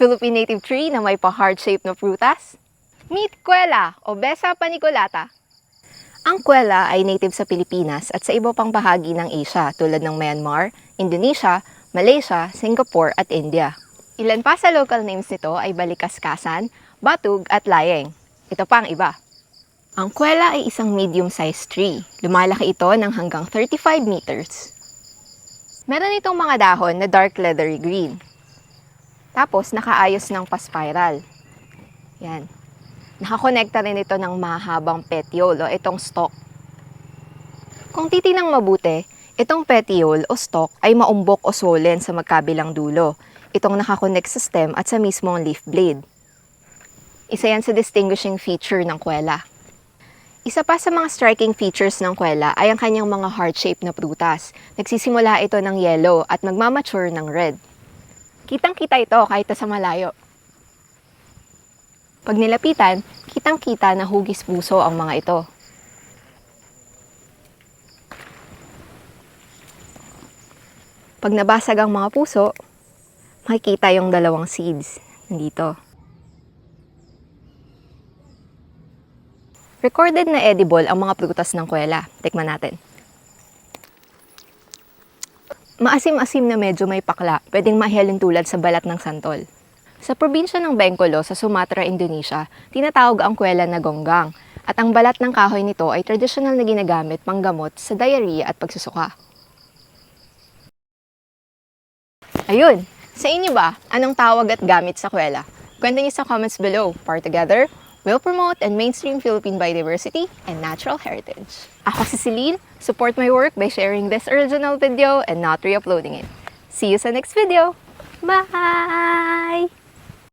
Philippine native tree na may pa-heart shape na prutas? Meet Kuela o Besa paniculata. Ang kuela ay native sa Pilipinas at sa iba pang bahagi ng Asia tulad ng Myanmar, Indonesia, Malaysia, Singapore at India. Ilan pa sa local names nito ay Balikaskasan, Batug at Layeng. Ito pa ang iba. Ang kuela ay isang medium-sized tree. Lumalaki ito ng hanggang 35 meters. Meron itong mga dahon na dark leathery green. Tapos nakaayos ng pa-spiral. Yan. Nakakonekta rin ito ng mahabang petiole o itong stalk. Kung titinang mabuti, itong petiole o stalk ay maumbok o swollen sa magkabilang dulo. Itong nakakonect sa stem at sa mismong leaf blade. Isa yan sa distinguishing feature ng kwela. Isa pa sa mga striking features ng kwela ay ang kanyang mga heart-shaped na prutas. Nagsisimula ito ng yellow at magmamature ng red. Kitang-kita ito kahit sa malayo. Pag nilapitan, kitang-kita na hugis puso ang mga ito. Pag nabasag ang mga puso, makikita yung dalawang seeds nandito. Recorded na edible ang mga prutas ng kwela. Tikman natin. Maasim-asim na medyo may pakla, pwedeng mahihalin tulad sa balat ng santol. Sa probinsya ng Bengkolo sa Sumatra, Indonesia, tinatawag ang kwela na gonggang at ang balat ng kahoy nito ay tradisyonal na ginagamit panggamot sa diarrhea at pagsusuka. Ayun! Sa inyo ba, anong tawag at gamit sa kwela? Kwento niyo sa comments below. Par together, we'll promote and mainstream Philippine biodiversity and natural heritage. Ako si Celine. Support my work by sharing this original video and not re-uploading it. See you sa next video. Bye!